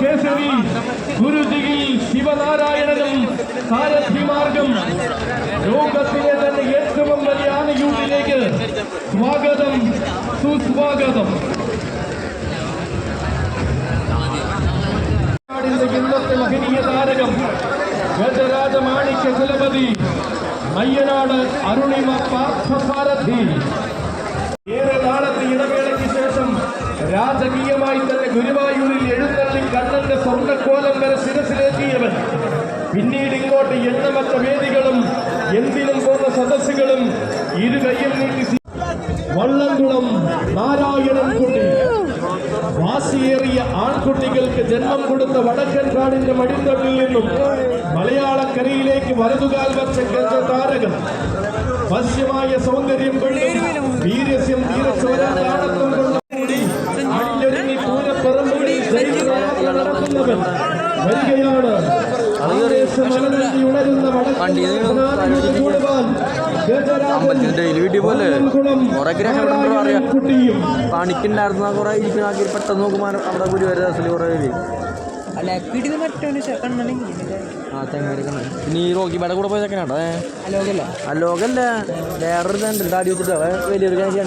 கேசரி குருஜியில் சிவநாராயணனுം സാരഥി മാർഗം ലോകത്തിലെ തന്നെ ഏറ്റവും വലിയ ആനയൂട്ടിലേക്ക് സ്വാഗതം സുസ്വാഗതം ഇന്നത്തെ മഹനീയ താരകം ഗജരാജ മാണിക്യ കുലപതി അയ്യനാട് അരുണിമ പാർത്ഥസാരഥി ഏറെ നാളത്തെ ഇടവേള രാജകീയമായി തന്നെ ഗുരുവായൂരിൽ എഴുന്നള്ളി കണ്ണന്റെ സ്വർണക്കോലം വരെ ശിരസിലേറ്റിയവൻ. പിന്നീട് ഇങ്ങോട്ട് എണ്ണമറ്റ വേദികളും എന്തിനും പോന്ന സദസ്സുകളും ഇരു കയ്യും നീട്ടി വള്ളംകുളം നാരായണൻകുട്ടി. വാശിയേറിയ ആൺകുട്ടികൾക്ക് ജന്മം കൊടുത്ത വടക്കൻ കാടിന്റെ മടിത്തട്ടിൽ നിന്നും മലയാളക്കരയിലേക്ക് വലതുകാൽ വച്ച ഗജ താരകൻ. വശ്യമായ സൗന്ദര്യം കൊണ്ടും വന്നവൻ വരികയാണ്. അമ്പലത്തിന്റെ വീട്ടിൽ പോലെ കുറെ ഗ്രഹം അറിയാം പണിക്കുണ്ടായിരുന്ന കുറെ ഇരിക്കുന്ന ആക്കി പെട്ടെന്ന് നോക്കുമ്പോൾ അവിടെ കൂടി വരെ അസലി കുറെ പേര്. ആ തെങ്ങടിക്കണം നീ റോക്കി ബേടെ കൂടെ പോയ ചെക്കനാട്ടോ അലോകല്ല വേറൊരു രണ്ട് താടി വെച്ചിട്ട് വലിയൊരു കാര്യം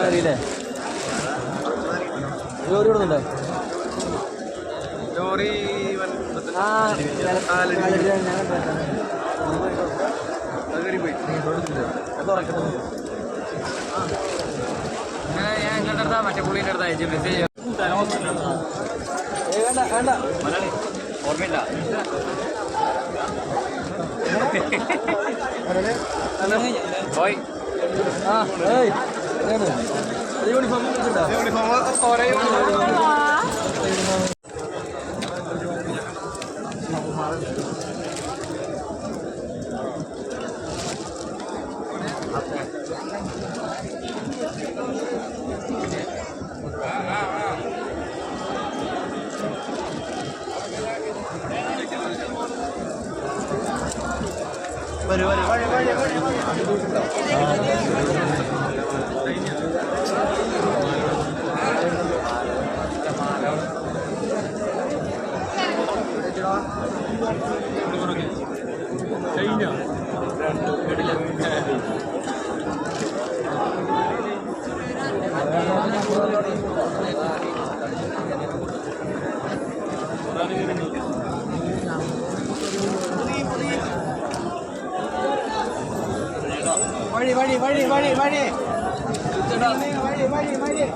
അറിയില്ലേ? ലോറി ഇടുന്നുണ്ടോ ലോറി ഞാൻ നിങ്ങളുടെ അടുത്താ മറ്റേ പുള്ളിയുടെ അടുത്താ മെസ്സേജ് വേണ്ട വേണ്ട. ഓർമ്മയില്ല. പോയി യൂണിഫോം യൂണിഫോം ഒരേ യൂണിഫോം കഴിഞ്ഞോ Thank you. வழி வழி வழி வழி வழி வழி வழி வழி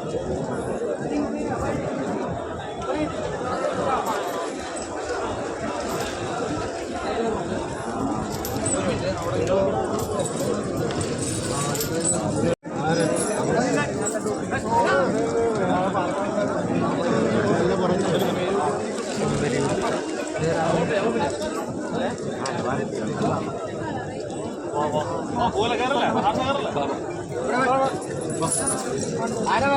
Thank you. ആരാ